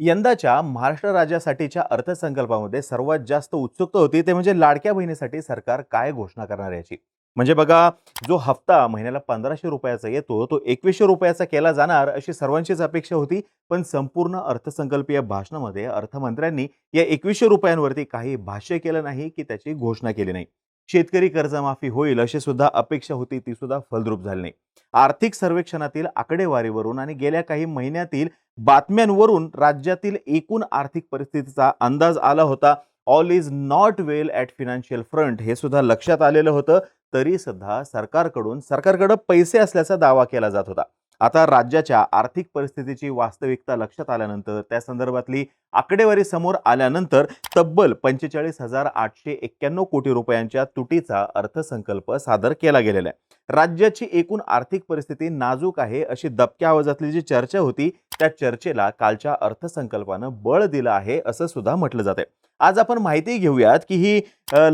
यंदाच्या महाराष्ट्र राज्यासाठीच्या अर्थसंकल्पामध्ये सर्वात जास्त उत्सुकता होती ते म्हणजे लाडक्या बहिणीसाठी सरकार काय घोषणा करणार याची. म्हणजे बघा जो हप्ता महिन्याला पंधराशे रुपयाचा येतो तो एकवीसशे रुपयाचा केला जाणार अशी सर्वांचीच अपेक्षा होती. पण संपूर्ण अर्थसंकल्पीय भाषणामध्ये अर्थमंत्र्यांनी या एकवीसशे रुपयांवरती काही भाष्य केलं नाही की त्याची घोषणा केली नाही. शेतकरी कर्जमाफी होईल अशी सुद्धा अपेक्षा होती ती सुद्धा फलद्रूप झाली नाही. आर्थिक सर्वेक्षणातील आकडेवारीवरून आणि गेल्या काही महिन्यातील बातम्यांवरून राज्यातील एकूण आर्थिक परिस्थितीचा अंदाज आला होता. All is not well at financial front हे सुद्धा लक्षात आलेलं होतं. तरी सुद्धा सरकारकडून सरकारकडं पैसे असल्याचा दावा केला जात होता. आता राज्याच्या आर्थिक परिस्थितीची वास्तविकता लक्षात आल्यानंतर त्या संदर्भातली आकडेवारी समोर आल्यानंतर तब्बल पंचेचाळीस हजार आठशे एक्क्याण्णव कोटी रुपयांच्या तुटीचा अर्थसंकल्प सादर केला गेलेला आहे. राज्याची एकूण आर्थिक परिस्थिती नाजूक आहे अशी दबक्या आवाजातली जी चर्चा होती त्या चर्चेला कालच्या अर्थसंकल्पानं बळ दिलं आहे असं सुद्धा म्हटलं जाते आज आपण माहिती घेऊयात की ही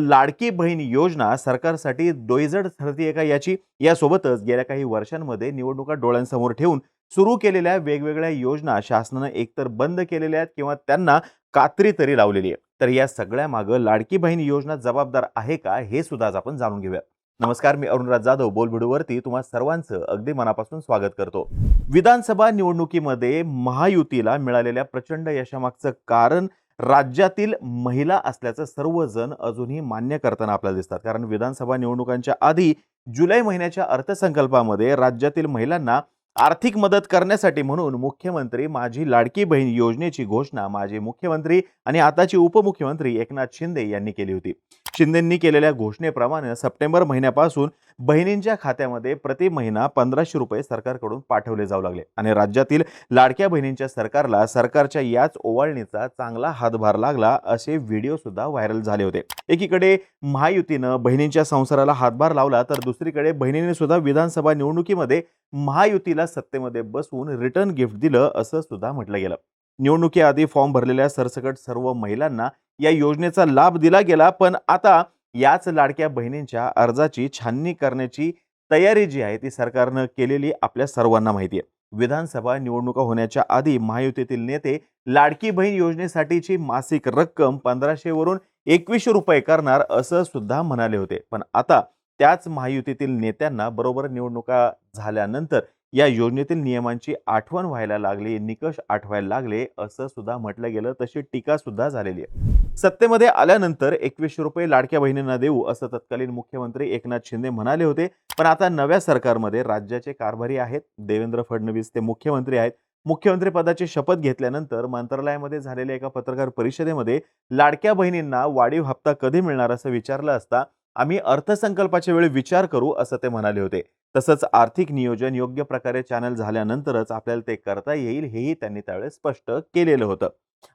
लाडकी बहीण योजना सरकारसाठी डोईजड आहे का याची? यासोबतच गेल्या काही वर्षांमध्ये निवडणुका डोळ्यांसमोर ठेवून सुरू केलेल्या वेगवेगळ्या योजना शासनानं एकतर बंद केलेल्या आहेत किंवा त्यांना कात्री तरी लावलेली आहे तर या सगळ्या मागं लाडकी बहीण योजना जबाबदार आहे का हे सुद्धा आज आपण जाणून घेऊया नमस्कार मी अरुणराज जाधव बोलबिडूवरती तुम्हा सर्वांचं अगदी मनापासून स्वागत करतो. विधानसभा निवडणुकीमध्ये महायुतीला मिळालेल्या प्रचंड यशामागचं कारण राज्यातील महिला असल्याचं सर्वजण अजूनही मान्य करताना आपल्याला दिसतात. कारण विधानसभा निवडणुकांच्या आधी जुलै महिन्याच्या अर्थसंकल्पामध्ये राज्यातील महिलांना आर्थिक मदत करण्यासाठी म्हणून मुख्यमंत्री माझी लाडकी बहीण योजनेची घोषणा माजी मुख्यमंत्री आणि आताचे उपमुख्यमंत्री एकनाथ शिंदे यांनी केली होती. शिंदेंनी केलेल्या घोषणेप्रमाणे सप्टेंबर महिन्यापासून बहिणींच्या खात्यामध्ये प्रति महिना पंधराशे रुपये सरकारकडून पाठवले जाऊ लागले आणि राज्यातील लाडक्या बहिणींच्या सरकारला सरकारच्या याच ओवाळणीचा चांगला हातभार लागला असे व्हिडिओ सुद्धा व्हायरल झाले होते. एकीकडे महायुतीनं बहिणींच्या संसाराला हातभार लावला तर दुसरीकडे बहिणीने सुद्धा विधानसभा निवडणुकीमध्ये महायुतीला सत्तेमध्ये बसवून रिटर्न गिफ्ट दिलं असं सुद्धा म्हटलं गेलं. निवडणुकीआधी फॉर्म भरलेल्या सरसकट सर्व महिलांना या योजनेचा लाभ दिला गेला पण आता याच लाडक्या बहिणींच्या अर्जाची छाननी करण्याची तयारी जी आहे ती सरकारनं केलेली आपल्या सर्वांना माहिती आहे. विधानसभा निवडणुका होण्याच्या आधी महायुतीतील नेते लाडकी बहीण योजनेसाठीची मासिक रक्कम पंधराशे वरून एकवीसशे रुपये करणार असं सुद्धा म्हणाले होते. पण आता त्याच महायुतीतील नेत्यांना बरोबर निवडणुका झाल्यानंतर या योजनेतील नियमांची आठवण व्हायला लागली निकष आठवायला लागले असं सुद्धा म्हटलं गेलं तशी टीका सुद्धा झालेली आहे. सत्तेमध्ये आल्यानंतर एकवीसशे रुपये लाडक्या बहिणींना देऊ असं तत्कालीन मुख्यमंत्री एकनाथ शिंदे म्हणाले होते. पण आता नव्या सरकारमध्ये राज्याचे कारभारी आहेत देवेंद्र फडणवीस ते मुख्यमंत्री आहेत. मुख्यमंत्री पदाची शपथ घेतल्यानंतर मंत्रालयामध्ये झालेल्या एका पत्रकार परिषदेमध्ये लाडक्या बहिणींना वाढीव हप्ता कधी मिळणार असं विचारलं असता आम्ही अर्थसंकल्पाच्या वेळी विचार करू असं ते म्हणाले होते. तसंच आर्थिक नियोजन योग्य प्रकारे चॅनल झाल्यानंतरच आपल्याला ते करता येईल हेही त्यांनी त्यावेळेस स्पष्ट केलेलं होतं.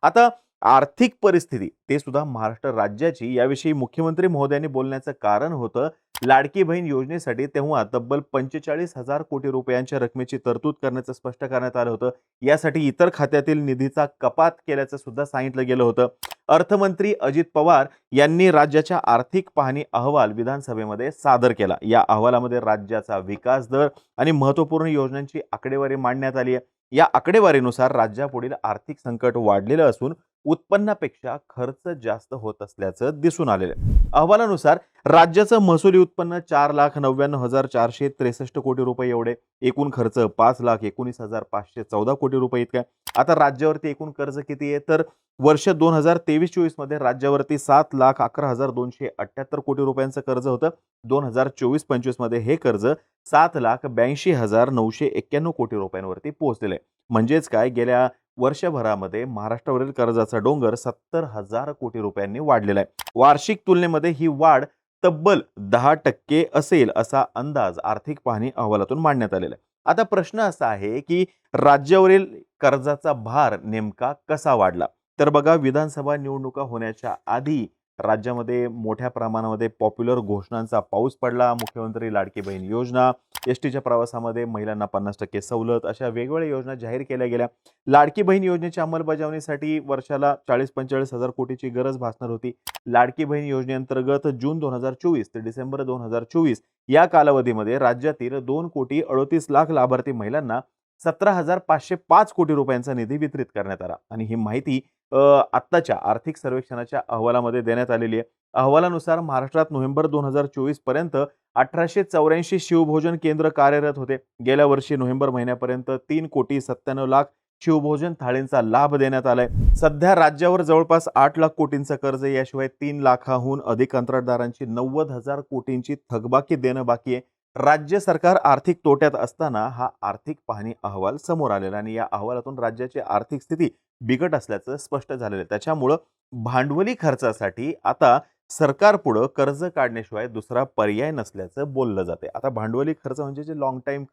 आता आर्थिक परिस्थिती ते सुद्धा महाराष्ट्र राज्याची याविषयी मुख्यमंत्री महोदयांनी बोलण्याचं कारण होतं लाडकी बहीण योजनेसाठी तेव्हा तब्बल पंचेचाळीस हजार कोटी रुपयांच्या रकमेची तरतूद करण्याचं स्पष्ट करण्यात आलं होतं. यासाठी इतर खात्यातील निधीचा कपात केल्याचं सुद्धा सांगितलं गेलं होतं. अर्थमंत्री अजित पवार यांनी राज्याच्या आर्थिक पाहणी अहवाल विधानसभेमध्ये सादर केला. या अहवालामध्ये राज्याचा विकास दर आणि महत्त्वपूर्ण योजनांची आकडेवारी मांडण्यात आली आहे. या आकडेवारीनुसार राज्यापुढील आर्थिक संकट वाढलेलं असून उत्पन्नापेक्षा खर्च जास्त होत असल्याचं दिसून आलेलं आहे. अहवालानुसार राज्याचं महसुली उत्पन्न चार लाख नव्याण्णव हजार चारशे त्रेसष्ट कोटी रुपये एवढे एकूण खर्च पाच लाख एकोणीस हजार पाचशे चौदा कोटी रुपये इतका आता राज्यावरती एकूण कर्ज किती आहे? तर वर्ष दोन हजार तेवीस चोवीसमध्ये राज्यावरती सात लाख अकरा हजार दोनशे अठ्याहत्तर कोटी रुपयांचं कर्ज होतं. दोन हजार चोवीस पंचवीसमध्ये हे कर्ज सात लाख ब्याऐंशी हजार नऊशे एक्क्याण्णव कोटी रुपयांवरती पोहोचलेलं आहे. म्हणजेच काय? गेल्या वर्षभरामध्ये महाराष्ट्रावरील कर्जाचा डोंगर सत्तर हजार कोटी रुपयांनी वाढलेला आहे. वार्षिक तुलनेमध्ये ही वाढ तब्बल दहा टक्के असेल असा अंदाज आर्थिक पाहणी अहवालातून मांडण्यात आलेला आहे. आता प्रश्न असा आहे की राज्यावरील कर्जाचा भार नेमका कसा वाढला? तर बघा विधानसभा निवडणुका होण्याच्या आधी राज्यामध्ये मोठ्या प्रमाणामध्ये पॉप्युलर घोषणांचा पाऊस पडला. मुख्यमंत्री लाडकी बहीण योजना एस टीच्या प्रवासामध्ये महिलांना पन्नास टक्के सवलत अशा वेगवेगळ्या योजना जाहीर केल्या गेल्या. लाडकी बहीण योजनेच्या अंमलबजावणीसाठी वर्षाला चाळीस पंचेचाळीस हजार कोटीची गरज भासणार होती. लाडकी बहीण योजनेअंतर्गत जून दोन हजार चोवीस ते डिसेंबर दोन हजार चोवीस या कालावधीमध्ये राज्यातील दोन कोटी अडोतीस लाख लाभार्थी महिलांना सतरा हजार पाचशे पाच कोटी रुपयांचा निधी वितरित करण्यात आला. आणि ही माहिती आत्ताच्या आर्थिक सर्वेक्षणाच्या अहवालामध्ये देण्यात आलेली आहे. अहवालानुसार महाराष्ट्रात नोव्हेंबर दोन हजार चोवीसपर्यंत अठराशे चौऱ्याऐंशी शिवभोजन केंद्र कार्यरत होते. गेल्या वर्षी नोव्हेंबर महिन्यापर्यंत तीन कोटी सत्त्याण्णव लाख शिवभोजन थाळींचा लाभ देण्यात आलाय. सध्या राज्यावर जवळपास आठ लाख कोटींचं कर्ज याशिवाय तीन लाखाहून अधिक कंत्राटदारांची नव्वद हजार कोटींची थकबाकी देणं बाकी आहे. राज्य सरकार आर्थिक तोट्यात असताना हा आर्थिक पाहणी अहवाल समोर आलेला आणि या अहवालातून राज्याची आर्थिक स्थिती बिकट असल्याचं स्पष्ट झालेलं आहे. त्याच्यामुळं भांडवली खर्चासाठी आता सरकारपुढं कर्ज काढण्याशिवाय दुसरा पर्याय नसल्याचं बोललं जाते आता भांडवली खर्च म्हणजे जे लॉंग टाईम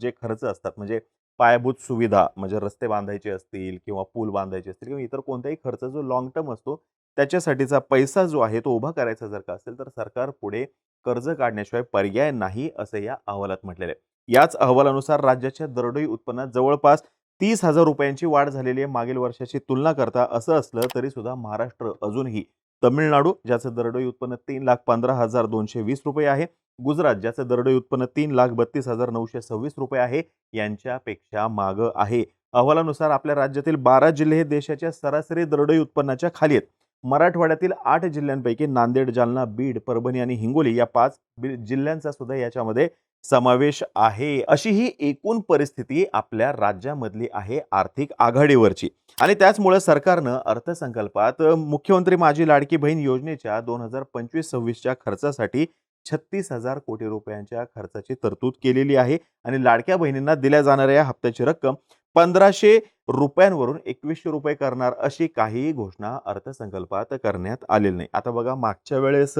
जे खर्च असतात म्हणजे पायाभूत सुविधा म्हणजे रस्ते बांधायचे असतील किंवा पूल बांधायचे असतील किंवा इतर कोणताही खर्च जो लॉंग टर्म असतो त्याच्यासाठीचा पैसा जो आहे तो उभा करायचा जर का असेल तर सरकार पुढे कर्ज काढण्याशिवाय पर्याय नाही असं या अहवालात म्हटलेलं आहे. याच अहवालानुसार राज्याच्या दरडोई उत्पन्नात जवळपास तीस हजार रुपयांची वाढ झालेली आहे मागील वर्षाची तुलना करता असं असलं तरी सुद्धा महाराष्ट्र अजूनही तमिळनाडू ज्याचं दरडोई उत्पन्न तीन लाख पंधरा हजार दोनशे वीस रुपये आहे. गुजरात ज्याचं दरडोई उत्पन्न तीन लाख बत्तीस हजार नऊशे सव्वीस रुपये आहे यांच्यापेक्षा मागं आहे. अहवालानुसार आपल्या राज्यातील बारा जिल्हे हे देशाच्या सरासरी दरडोई उत्पन्नाच्या खाली आहेत. मराठवाड्यातील आठ जिल्ह्यांपैकी नांदेड जालना बीड परभणी आणि हिंगोली या पाच जिल्ह्यांचा सुद्धा याच्यामध्ये समावेश आहे अशी ही एकूण परिस्थिती आपल्या राज्यामधली आहे आर्थिक आघाडीवरची. आणि त्याचमुळे सरकारनं अर्थसंकल्पात मुख्यमंत्री माझी लाडकी बहीण योजनेच्या दोन हजार पंचवीस सव्वीसच्या खर्चासाठी छत्तीस हजार कोटी रुपयांच्या खर्चाची तरतूद केलेली आहे आणि लाडक्या बहिणींना दिल्या जाणाऱ्या या हप्त्याची रक्कम पंधराशे रुपयांवरून एकवीसशे रुपये करणार अशी काहीही घोषणा अर्थसंकल्पात करण्यात आलेली नाही. आता बघा मागच्या वेळेस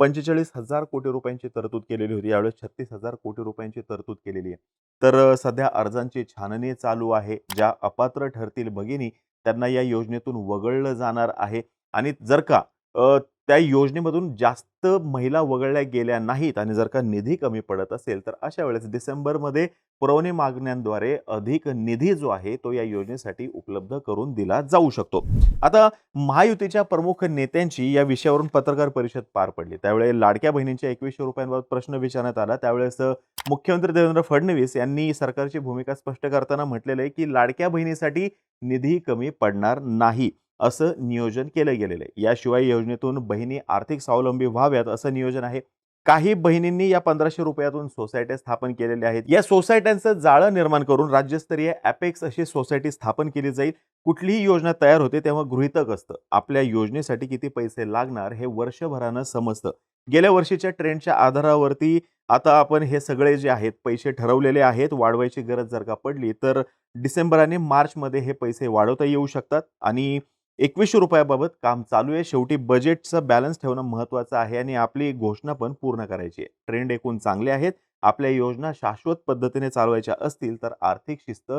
पंचेचाळीस हजार कोटी रुपयांची तरतूद केलेली होती. यावेळेस छत्तीस हजार कोटी रुपयांची तरतूद केलेली आहे. तर सध्या अर्जांची छाननी चालू आहे. ज्या अपात्र ठरतील भगिनी त्यांना या योजनेतून वगळलं जाणार आहे. आणि जर का त्या योजनेमधून जास्त महिला वगळल्या गेल्या नाहीत आणि जर का निधी कमी पडत असेल तर अशा वेळेस डिसेंबरमध्ये पुरवणी मागण्यांद्वारे अधिक निधी जो आहे तो या योजनेसाठी उपलब्ध करून दिला जाऊ शकतो. आता महायुतीच्या प्रमुख नेत्यांची या विषयावरून पत्रकार परिषद पार पडली. त्यावेळी लाडक्या बहिणींच्या एकवीसशे रुपयांबाबत प्रश्न विचारण्यात आला. त्यावेळेस मुख्यमंत्री देवेंद्र फडणवीस यांनी सरकारची भूमिका स्पष्ट करताना म्हटलेलं आहे की लाडक्या बहिणीसाठी निधी कमी पडणार नाही. असं नियोजन केलं गेलेलं आहे. याशिवाय योजनेतून बहिणी आर्थिक स्वावलंबी व्हाव्यात असं नियोजन आहे. काही बहिणींनी या पंधराशे रुपयातून सोसायट्या स्थापन केलेल्या आहेत. या सोसायट्यांचं जाळं निर्माण करून राज्यस्तरीय ॲपेक्स अशी सोसायटी स्थापन केली जाईल. कुठलीही योजना तयार होते तेव्हा गृहितक असतं आपल्या योजनेसाठी किती पैसे लागणार हे वर्षभरानं समजतं. गेल्या वर्षीच्या ट्रेंडच्या आधारावरती आता आपण हे सगळे जे आहेत पैसे ठरवलेले आहेत वाढवायची गरज जर का पडली तर डिसेंबर आणि मार्चमध्ये हे पैसे वाढवता येऊ शकतात आणि एकवीसशे रुपयाबाबत काम चालू आहे. शेवटी बजेटचं बॅलन्स ठेवणं महत्त्वाचं आहे आणि आपली घोषणा पण पूर्ण करायची आहे. ट्रेंड एकूण चांगले आहेत. आपल्या योजना शाश्वत पद्धतीने चालवायच्या असतील तर आर्थिक शिस्त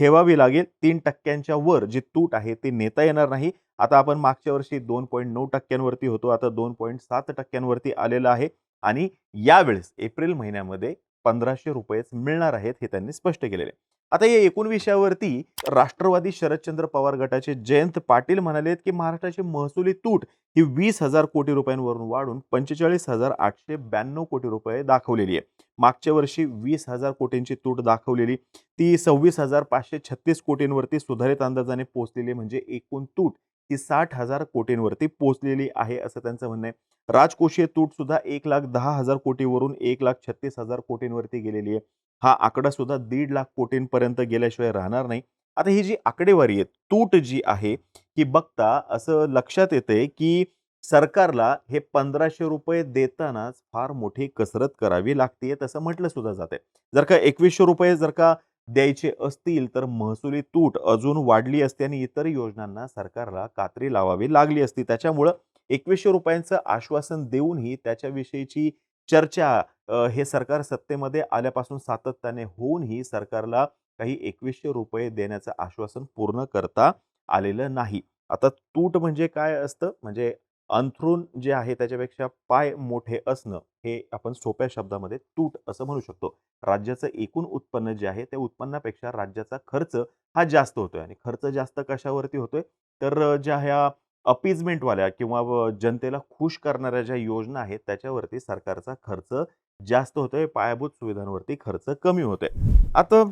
ठेवावी लागेल. तीन टक्क्यांच्या वर जी तूट आहे ती नेता येणार नाही. आता आपण मागच्या वर्षी दोन पॉईंट नऊ टक्क्यांवरती होतो. आता दोन पॉईंट सात टक्क्यांवरती आलेलं आहे आणि यावेळेस एप्रिल महिन्यामध्ये पंधराशे रुपयेच मिळणार आहेत हे त्यांनी स्पष्ट केलेले आहे. आता या एकूण विषयावरती राष्ट्रवादी शरदचंद्र पवार गटाचे जयंत पाटील म्हणाले की महाराष्ट्राची महसुली तूट ही वीस हजार कोटी रुपयांवरून वाढून पंचेचाळीस हजार आठशे ब्याण्णव कोटी रुपये दाखवलेली आहे. मागच्या वर्षी वीस हजार कोटींची तूट दाखवलेली ती सव्वीस हजार पाचशे छत्तीस कोटींवरती सुधारित अंदाजाने पोहोचलेली म्हणजे एकूण तूट ही साठ हजार कोटींवरती पोहोचलेली आहे असं त्यांचं म्हणणं आहे. राजकोषीय तूट सुद्धा एक लाख दहा हजार कोटीवरून एक लाख छत्तीस हजार कोटींवरती गेलेली आहे. हा आकडा सुद्धा दीड लाख कोटींपर्यंत गेल्याशिवाय राहणार नाही. आता ही जी आकडेवारी आहे तूट जी आहे की बघता असं लक्षात येते की सरकारला हे पंधराशे रुपये देतानाच फार मोठी कसरत करावी लागते तसं म्हटलं सुद्धा जाते जर का एकवीसशे रुपये जर का द्यायचे असतील तर महसुली तूट अजून वाढली असते आणि इतर योजनांना सरकारला कात्री लावावी लागली असती. त्याच्यामुळं एकवीसशे रुपयांचं आश्वासन देऊनही त्याच्याविषयीची चर्चा हे सरकार सत्तेमध्ये आल्यापासून सातत्याने होऊनही सरकारला काही एकवीसशे रुपये देण्याचं आश्वासन पूर्ण करता आलेलं नाही. आता तूट म्हणजे काय असतं? म्हणजे अंथरून जे आहे त्याच्यापेक्षा पाय मोठे असणं हे आपण सोप्या शब्दामध्ये तूट असं म्हणू शकतो. राज्याचं एकूण उत्पन्न जे आहे त्या उत्पन्नापेक्षा राज्याचा खर्च हा जास्त होतोय आणि खर्च जास्त कशावरती होतोय? तर ज्या ह्या अपीजमेंटवाल्या किंवा जनतेला खुश करणाऱ्या ज्या योजना आहेत त्याच्यावरती सरकारचा खर्च जास्त होतोय पायाभूत सुविधांवरती खर्च कमी होतोय. आता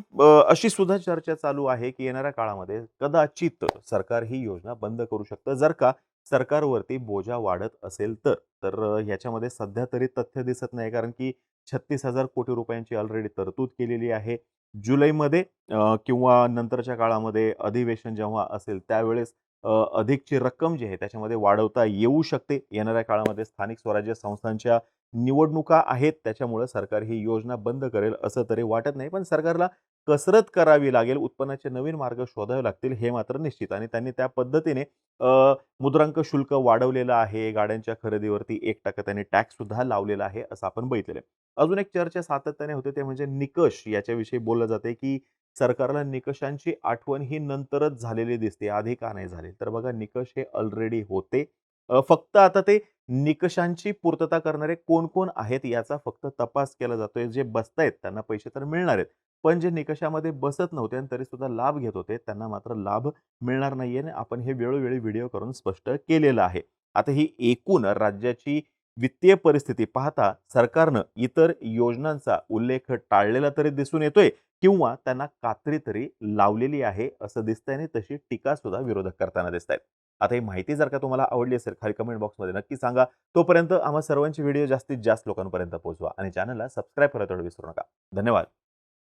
अशी सुद्धा चर्चा चालू आहे की येणाऱ्या काळामध्ये कदाचित सरकार ही योजना बंद करू शकतं. जर का सरकारवरती बोजा वाढत असेल तर तर ह्याच्यामध्ये याच्यामध्ये सध्या तरी तथ्य दिसत नाही. कारण की छत्तीस हजार कोटी रुपयांची ऑलरेडी तरतूद केलेली आहे. जुलैमध्ये किंवा नंतरच्या काळामध्ये अधिवेशन जेव्हा असेल त्यावेळेस अधिकची रक्कम जी आहे त्याच्यामध्ये वाढवता येऊ शकते. येणाऱ्या काळामध्ये स्थानिक स्वराज्य संस्थांच्या निवडणुका आहेत त्याच्यामुळे सरकार ही योजना बंद करेल असं तरी वाटत नाही. पण सरकारला कसरत करावी लागेल उत्पन्नाचे नवीन मार्ग शोधावे लागतील हे मात्र निश्चित. आणि त्यांनी त्या पद्धतीने मुद्रांक शुल्क वाढवलेलं आहे गाड्यांच्या खरेदीवरती एक टक्का त्यांनी टॅक्स सुद्धा लावलेला आहे असं आपण बघितलेलं आहे. अजून एक चर्चा सातत्याने होते ते म्हणजे निकष याच्याविषयी बोललं जाते की सरकारला निकषांची आठवण ही नंतरच झालेली दिसते आधी का नाही झाले? तर बघा निकष हे ऑलरेडी होते. फक्त आता ते निकषांची पूर्तता करणारे कोण कोण आहेत याचा फक्त तपास केला जातोय. जे बसतायत त्यांना पैसे तर मिळणार आहेत. पण जे निकषामध्ये बसत नव्हते आणि तरी सुद्धा लाभ घेत होते त्यांना मात्र लाभ मिळणार नाहीये आणि आपण हे वेळोवेळी व्हिडिओ करून स्पष्ट केलेलं आहे. आता ही एकूण राज्याची वित्तीय परिस्थिती पाहता सरकारनं इतर योजनांचा उल्लेख टाळलेला तरी दिसून येतोय. किंवा त्यांना कात्री तरी लावलेली आहे असं दिसतंय आणि तशी टीका सुद्धा विरोधक करताना दिसत आहेत आता ही माहिती जर का तुम्हाला आवडली असेल खाली कमेंट बॉक्समध्ये नक्की सांगा. तोपर्यंत आम्हा सर्वांची व्हिडिओ जास्तीत जास्त लोकांपर्यंत पोहोचवा आणि चॅनलला सबस्क्राईब करायला विसरू नका. धन्यवाद.